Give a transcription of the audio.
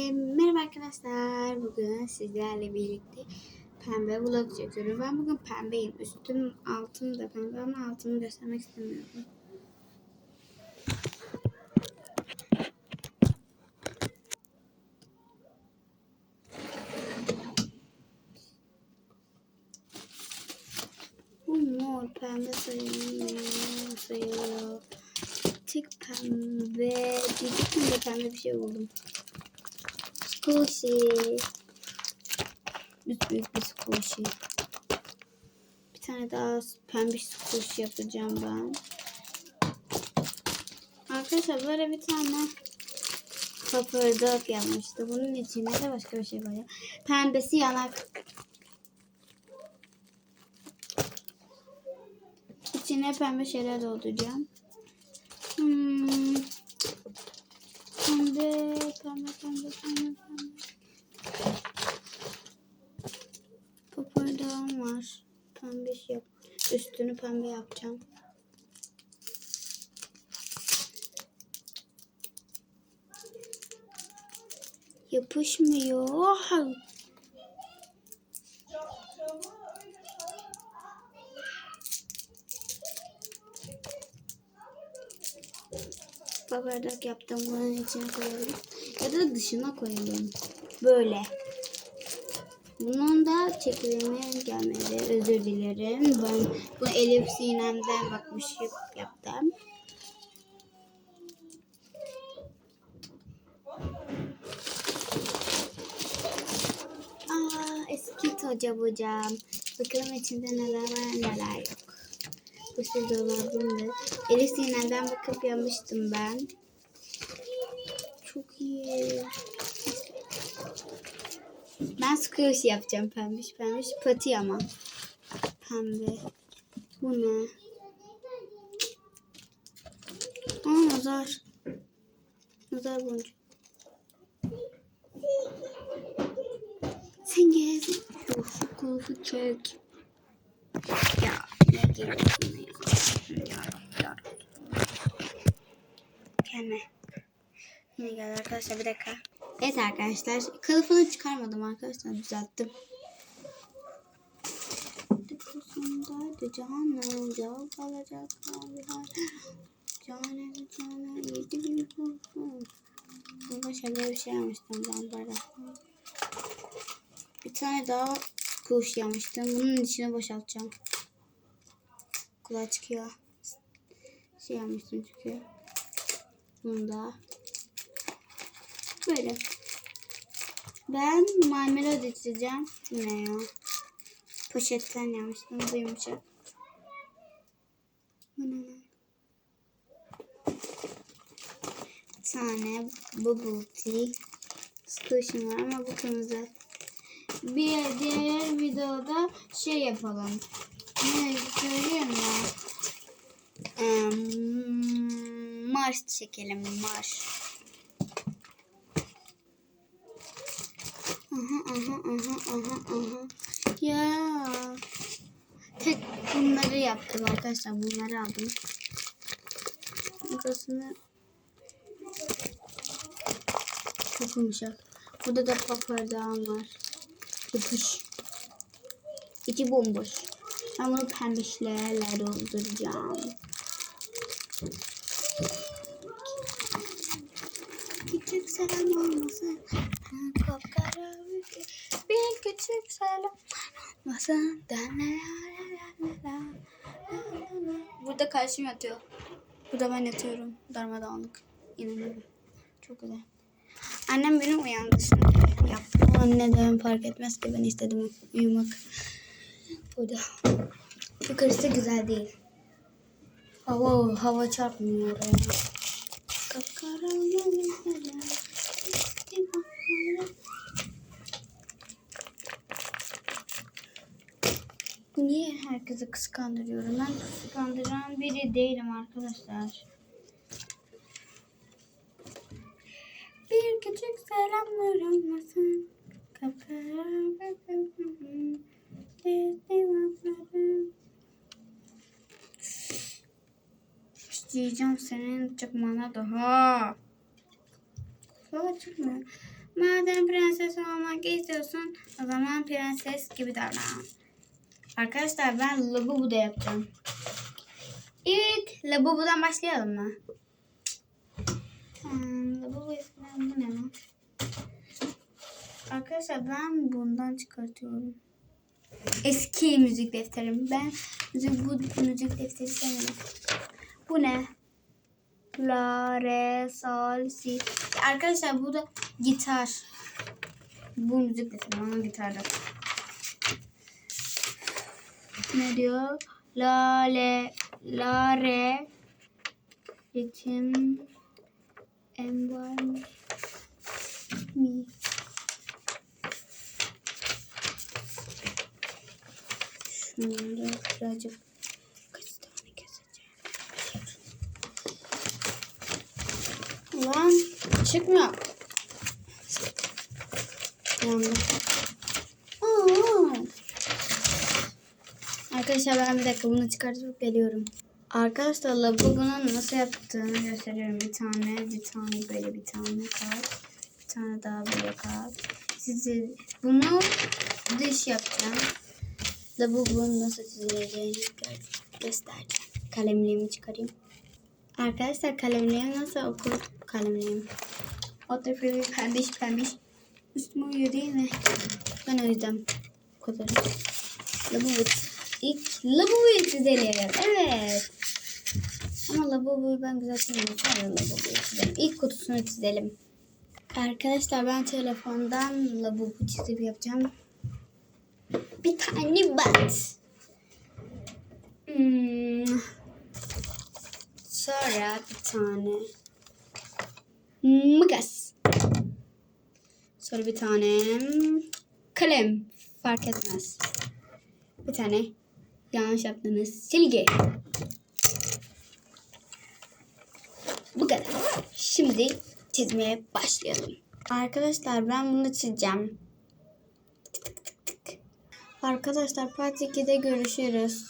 E, Merhaba arkadaşlar. Bugün sizlerle birlikte pembe vlog çekiyorum. Ben bugün pembeyim. Üstüm altım da pembe ama altımı göstermek istemiyorum. Bu mor pembe sayılmıyor. sayılıyor. Tek pembe. Diyecektim de pembe bir şey buldum. Squishy. Büyük büyük bir squishy. Bir tane daha pembiş squishy yapacağım ben. Arkadaşlar böyle bir tane papırdak yapmıştı. Bunun içine de başka bir şey koyuyor. Pembesi yanak. İçine pembe şeyler dolduracağım. Hmm. Pembe, pembe, pembe, pembe, pembe. Papardağım var. Pembe şey yap. Üstünü pembe yapacağım. Yapışmıyor. Papardak yaptım. Bunun içine koyalım. Ya da dışına koyalım. Böyle. Bunun da çekilimi gelmedi. Özür dilerim. Ben bu Elif Sinem'den bakmışım yaptım. Aa, eski toca bucam. Bakalım içinde neler var neler yok. Bu siz dolabımdı. Elif Sinem'den bakıp yapmıştım ben. Çok iyi. Ben squishy yapacağım pembiş pembiş. Pati ama. Pembe. Bu ne? Aa nazar. Nazar boncuğu. Sen. Şu şu kılıfı çek. Ya ne geliyorsun ya? Yarabbim yarabbim. Gelme. Yine gel arkadaşlar bir dakika. Evet arkadaşlar kılıfını çıkarmadım arkadaşlar düzelttim. Kusundaydı canım cevap alacak Cane cane yedi bin kurşun. Burada şöyle bir şey yapmıştım ben böyle. Bir tane daha kuş yapmıştım. Bunun içine boşaltacağım. Kulağa çıkıyor. Şey yapmıştım çünkü. Bunu da Böyle. Ben marmelat içeceğim. Bu ne ya? Poşetten yapmıştım. Bu yumuşak. Bir tane bubble tea. Squish'im var ama bu kırmızı. Bir diğer videoda şey yapalım. Ne söyleyeyim ya? Um, Mars çekelim. Mars. Aha aha aha aha. Ya. Tek bunları yaptım arkadaşlar. Bunları aldım. Burasını çok yumuşak. Burada da papardağım var. Yapış. İçi bomboş. Ben bunu pembişlerle dolduracağım. Küçük selam olmasın. Kapkara bir küçük selam olmasın. Burada karşım yatıyor. Burada ben yatıyorum. Darmadağınık. İnanıyorum. Çok güzel. Annem beni uyandırdı. Yaptım. Anne de fark etmez ki ben istedim uyumak. Burada. Yukarısı güzel değil. Hava hava çarpmıyor. Kapkara. Niye herkesi kıskandırıyorum? Ben kıskandıran biri değilim arkadaşlar. Bir küçük selamlar olmasın. Diyeceğim senin çıkmana daha. Daha çıkma. Madem prenses olmak istiyorsun o zaman prenses gibi davran. Arkadaşlar ben labubu da yapacağım. İlk labubudan başlayalım mı? Hmm, labubu ismi bu ne? Arkadaşlar ben bundan çıkartıyorum. Eski müzik defterim. Ben bu müzik defteri sevmiyorum. Bu ne? La, re, sol, si. Arkadaşlar bu da gitar. Bu müzik defteri ama gitarda. Ne diyor? La, le, la, re, ritim, en var mı? Mi. Şunları birazcık çıkmıyor. Yandı. Aa. Arkadaşlar ben bir dakika bunu çıkartıp geliyorum. Arkadaşlar labubu'nun nasıl yaptığını gösteriyorum. Bir tane, bir tane böyle bir tane kart. Bir tane daha böyle kart. Size bunu dış yapacağım. Labubu'nun nasıl çizileceğini gö- göstereceğim. Kalemliğimi çıkarayım. Arkadaşlar kalemliğim nasıl okul kalemliğim? O da böyle pembiş pembiş. Üstüme uyuyor değil mi? Ben o yüzden bu kadar. Labubu. İlk labubuyu çizelim. Evet. Ama labubuyu ben güzel çizmiyorum. Sonra labubuyu çizelim. İlk kutusunu çizelim. Arkadaşlar ben telefondan labubu çizip yapacağım. Bir tane bat. Hmm. Sonra bir tane makas. Sonra bir tane kalem. Fark etmez. Bir tane yanlış yaptınız. Silgi. Bu kadar. Şimdi çizmeye başlayalım. Arkadaşlar ben bunu çizeceğim. Arkadaşlar part 2'de görüşürüz.